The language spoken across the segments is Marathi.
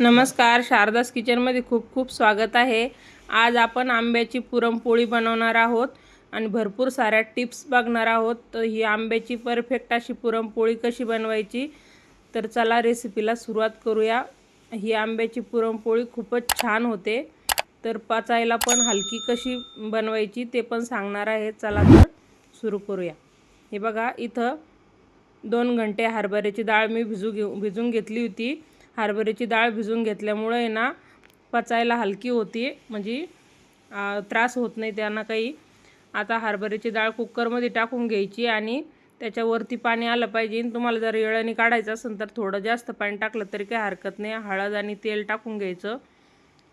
नमस्कार शारदास किचनमध्ये खूप खूप स्वागत आहे. आज आपण आंब्याची पुरणपोळी बनवणार आहोत आणि भरपूर साऱ्या टिप्स बघणार आहोत. तर ही आंब्याची परफेक्ट अशी पुरणपोळी कशी बनवायची? तर चला रेसिपीला सुरुवात करूया. ही आंब्याची पुरणपोळी खूपच छान होते. तर पचायला पण हलकी कशी बनवायची ते पण सांगणार आहे. चला तर सुरू करूया. हे बघा इथं दोन घंटे हरभऱ्याची डाळ मी भिजू घेऊ भिजून घेतली होती. हरभऱ्याची डाळ भिजून घेतल्यामुळे ना पचायला हलकी होती म्हणजे त्रास होत नाही त्यांना काही. आता हरभऱ्याची डाळ कुकरमध्ये टाकून घ्यायची आणि त्याच्यावरती पाणी आलं पाहिजे. तुम्हाला जर येळाने काढायचं असेल तर थोडं जास्त पाणी टाकलं तरी काही हरकत नाही. हळद आणि तेल टाकून घ्यायचं.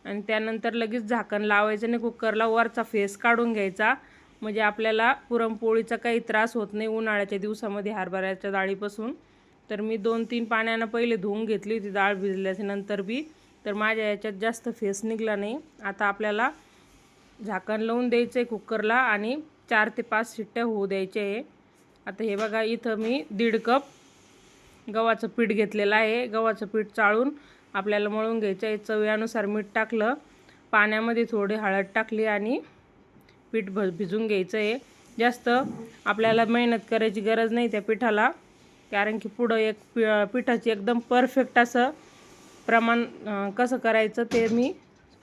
आणि त्यानंतर लगेच झाकण लावायचं आणि कुकरला वरचा फेस काढून घ्यायचा. म्हणजे आपल्याला पुरणपोळीचा काही त्रास होत नाही उन्हाळ्याच्या दिवसामध्ये हरभऱ्याच्या डाळीपासून. तर मी दोन तीन पाण्यानं पहिले धुवून घेतली होती डाळ भिजल्याच्या नंतर बी तर माझ्या याच्यात जास्त फेस निघला नाही. आता आपल्याला झाकण लावून द्यायचं आहे कुकरला आणि चार ते पाच शिट्ट्या होऊ द्यायचे आहे. आता हे बघा इथं मी दीड कप गव्हाचं पीठ घेतलेलं आहे. गव्हाचं पीठ चाळून आपल्याला मळून घ्यायचं आहे. चवीनुसार मीठ टाकलं पाण्यामध्ये थोडी हळद टाकली आणि पीठ भ भिजून घ्यायचं आहे. जास्त आपल्याला मेहनत करायची गरज नाही त्या पिठाला. कारण की पुढं एक पि पिठाची एकदम परफेक्ट असं प्रमाण कसं करायचं ते मी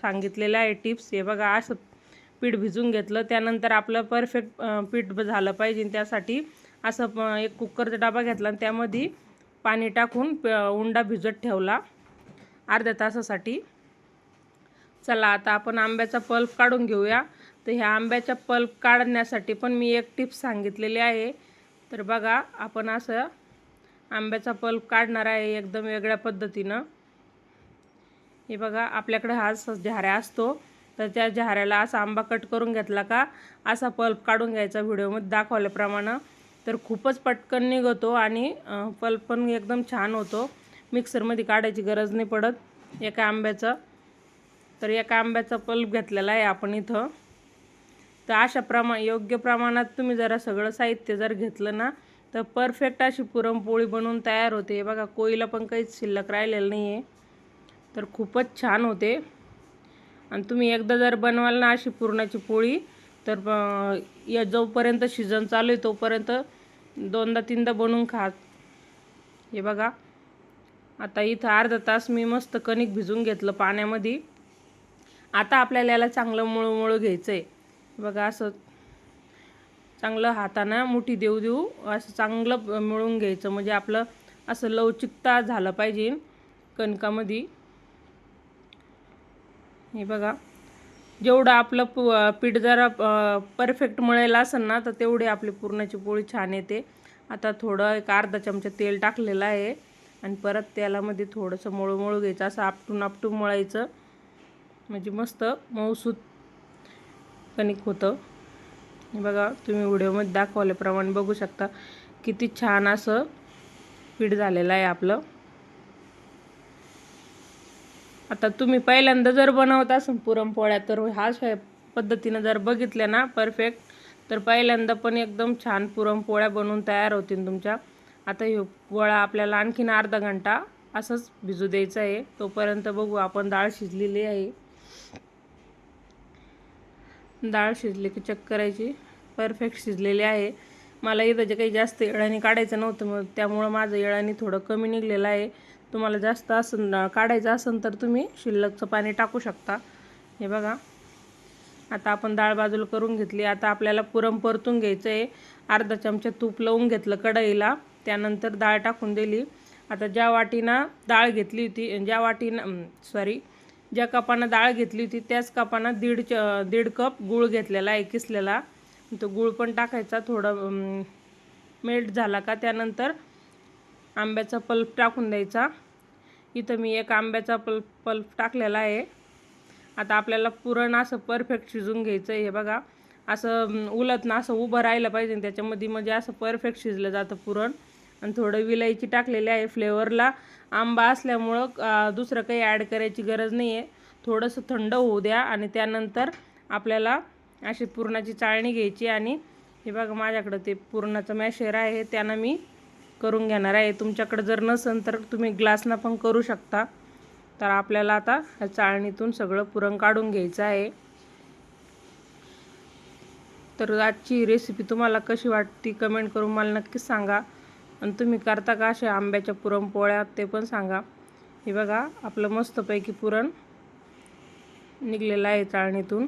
सांगितलेलं आहे टिप्स हे बघा असं पीठ भिजून घेतलं त्यानंतर आपलं परफेक्ट पीठ झालं पाहिजे. त्यासाठी असं प- एक कुकरचा डबा घेतला आणि त्यामध्ये पाणी टाकून प- उंडा भिजत ठेवला अर्ध्या तासासाठी. चला आता आपण आंब्याचा पल्प काढून घेऊया. तर ह्या आंब्याचा पल्प काढण्यासाठी पण मी एक टिप्स सांगितलेली आहे. तर बघा आपण असं आंब्याचा पल्प काढणार आहे एकदम वेगळ्या पद्धतीनं. हे बघा आपल्याकडे हा झाऱ्या असतो. तर त्या झाऱ्याला असा आंबा कट करून घेतला का असा पल्प काढून घ्यायचा व्हिडिओमध्ये दाखवल्याप्रमाणे. तर खूपच पटकन निघतो आणि पल्प पण एकदम छान होतो. मिक्सरमध्ये काढायची गरज नाही पडत एका आंब्याचं. तर एका आंब्याचा पल्प घेतलेला आहे आपण इथं. तर अशा प्रमा योग्य प्रमाणात तुम्ही जरा सगळं साहित्य जर घेतलं ना तर परफेक्ट अशी पुरणपोळी बनवून तयार होते. बघा कोळीला पण काहीच शिल्लक राहिलेलं नाही आहे तर खूपच छान होते. आणि तुम्ही एकदा जर बनवाल ना अशी पुरणाची पोळी तर या जोपर्यंत सीझन चालू आहे तोपर्यंत दोनदा तीनदा बनवून खा हे बघा आता इथं अर्धा तास मी मस्त कणिक भिजून घेतलं पाण्यामध्ये. आता आपल्याला याला चांगलं मुळूमुळू घ्यायचं आहे बघा असं चांगलं हातानं मुठी देऊ देऊ असं चांगलं मिळून घ्यायचं. म्हणजे आपलं असं लवचिकता झालं पाहिजे कणकामध्ये. हे बघा जेवढं आपलं प पीठ जरा परफेक्ट मळायला असेल ना तर तेवढी आपली पुरणाची पोळी छान येते. आता थोडं एक अर्धा चमचा तेल टाकलेलं आहे आणि परत तेलामध्ये थोडंसं मळू मळू घ्यायचं. असं आपटून आपटून मळायचं. म्हणजे मस्त मऊसूत कणिक होतं. बघा तुम्ही व्हिडिओमध्ये दाखवल्याप्रमाणे बघू शकता. किती छान असं पीठ झालेलं आहे आपलं. आता तुम्ही पहिल्यांदा जर बनवत असाल पुरणपोळ्या तर ह्याच पद्धतीनं जर बघितल्या ना परफेक्ट तर पहिल्यांदा पण एकदम छान पुरणपोळ्या बनवून तयार होतील तुमच्या. आता हे पोळा आपल्याला आणखीन अर्धा घंटा असंच भिजू द्यायचं आहे. तोपर्यंत बघू आपण डाळ शिजलेली आहे. डाळ शिजली की चेक करायची परफेक्ट शिजलेली आहे. मला इथं जे काही जास्त येळाने काढायचं नव्हतं मग त्यामुळं माझं येळाने थोडं कमी निघलेलं आहे. तुम्हाला जास्त असं काढायचं असेल तर तुम्ही शिल्लकचं पाणी टाकू शकता. हे बघा. आता आपण डाळ बाजूला करून घेतली. आता आपल्याला पुरण परतून घ्यायचं आहे अर्धा चमचा तूप लावून घेतलं कढईला. त्यानंतर डाळ टाकून दिली. आता ज्या वाटीनं डाळ घेतली होती ज्या वाटीनं सॉरी ज्या कपानं डाळ घेतली होती त्याच कपानं दीड च दीड कप गूळ घेतलेला आहे किसलेला. तो गूळ पण टाकायचा थोडं मेल्ट झाला का त्यानंतर आंब्याचा पल्प टाकून द्यायचा. इथं मी एक आंब्याचा पल्प पल्प टाकलेला आहे. आता आपल्याला पुरण असं परफेक्ट शिजून घ्यायचं आहे हे बघा. असं उलत ना असं उभं राहिलं पाहिजे त्याच्यामध्ये म्हणजे असं परफेक्ट शिजलं जातं पुरण. आणि थोडं विलायची टाकलेली आहे फ्लेवरला. आंबा असल्यामुळं दुसरं काही ॲड करायची गरज नाही आहे थोडंसं थंड होऊ द्या आणि त्यानंतर आपल्याला अशी पुरणाची चाळणी घ्यायची आणि हे बघा माझ्याकडं ते पुरणाचं मॅशेर आहे त्यानं मी करून घेणार आहे. तुमच्याकडं जर नसेल तर तुम्ही ग्लासनं पण करू शकता. तर आपल्याला आता ह्या चाळणीतून सगळं पुरण काढून घ्यायचं आहे. तर आजची रेसिपी तुम्हाला कशी वाटती कमेंट करून मला नक्कीच सांगा. आणि तुम्ही करता का अशा आंब्याच्या पुरणपोळ्या ते पण सांगा. हे बघा आपलं मस्तपैकी पुरण निघलेलं आहे चाळणीतून.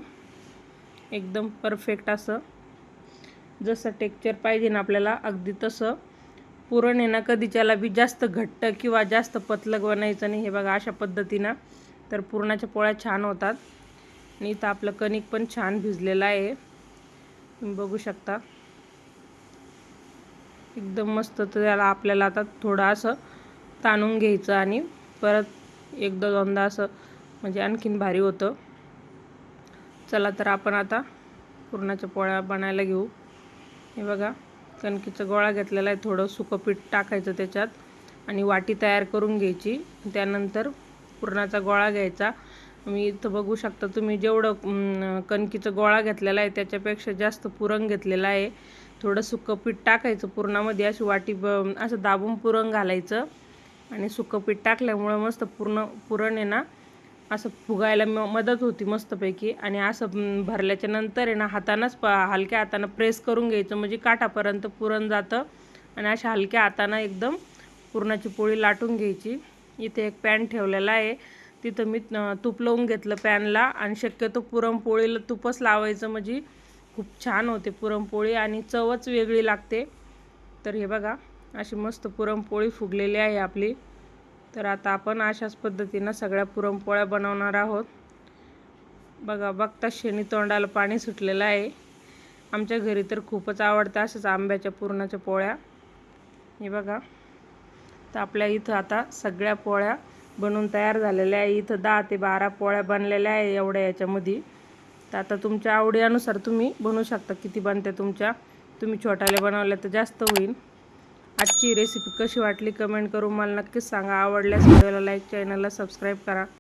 एकदम परफेक्ट असं. जसं टेक्चर पाहिजे ना आपल्याला अगदी तसं. पुरण आहे ना कधीच्याला बी जास्त घट्ट किंवा जास्त पतलग बनायचं नाही हे बघा अशा पद्धतीनं. तर पुरणाच्या पोळ्या छान होतात. आणि इथं आपलं कणिक पण छान भिजलेलं आहे. तुम्ही बघू शकता. एकदम मस्त. तर त्याला आपल्याला आता थोडं असं ताणून घ्यायचं आणि परत एकदा दोनदा असं म्हणजे आणखीन भारी होतं. चला तर आपण आता पुरणाच्या पोळ्या बनायला घेऊ. हे बघा कणकीचा गोळा घेतलेला आहे. थोडं सुकं पीठ टाकायचं त्याच्यात आणि वाटी तयार करून घ्यायची. त्यानंतर पुरणाचा गोळा घ्यायचा. मी इथं बघू शकता तुम्ही जेवढं कणकीचा गोळा घेतलेला आहे त्याच्यापेक्षा जास्त पुरण घेतलेला आहे. थोडं सुकं पीठ टाकायचं पुरणामध्ये अशी वाटी ब असं दाबून पुरण घालायचं आणि सुकं पीठ टाकल्यामुळं मस्त पूर्ण पुरण आहे ना असं फुगायला म मदत होती मस्तपैकी. आणि असं भरल्याच्या नंतर आहे ना हातानंच प हलक्या हातानं प्रेस करून घ्यायचं म्हणजे काठापर्यंत पुरण जातं. आणि अशा हलक्या हातानं एकदम पुरणाची पोळी लाटून घ्यायची. इथे एक पॅन ठेवलेला आहे. तिथं मी तूप लावून घेतलं पॅनला. आणि शक्यतो पुरणपोळीला तूपच लावायचं म्हणजे खूप छान होते पुरणपोळी आणि चवच वेगळी लागते. तर हे बघा अशी मस्त पुरणपोळी फुगलेली आहे आपली. तर आता आपण अशाच पद्धतीनं सगळ्या पुरणपोळ्या बनवणार आहोत. बघा बघता शेणी तोंडाला पाणी सुटलेलं आहे. आमच्या घरी तर खूपच आवडतं अशाच आंब्याच्या पुरणाच्या पोळ्या. हे बघा तर आपल्या इथं आता सगळ्या पोळ्या बनवून तयार झालेल्या आहे. इथं दहा ते बारा पोळ्या बनलेल्या आहे एवढ्या याच्यामध्ये. तर आता तुमच्या आवडीनुसार तुम्ही बनवू शकता. किती बनते तुमच्या? तुम्ही छोट्याला बनवल्या तर जास्त होईल. आजची रेसिपी कशी वाटली? कमेंट करून मला नक्कीच सांगा. आवडल्यास व्हिडिओला लाईक चॅनलला सबस्क्राईब करा.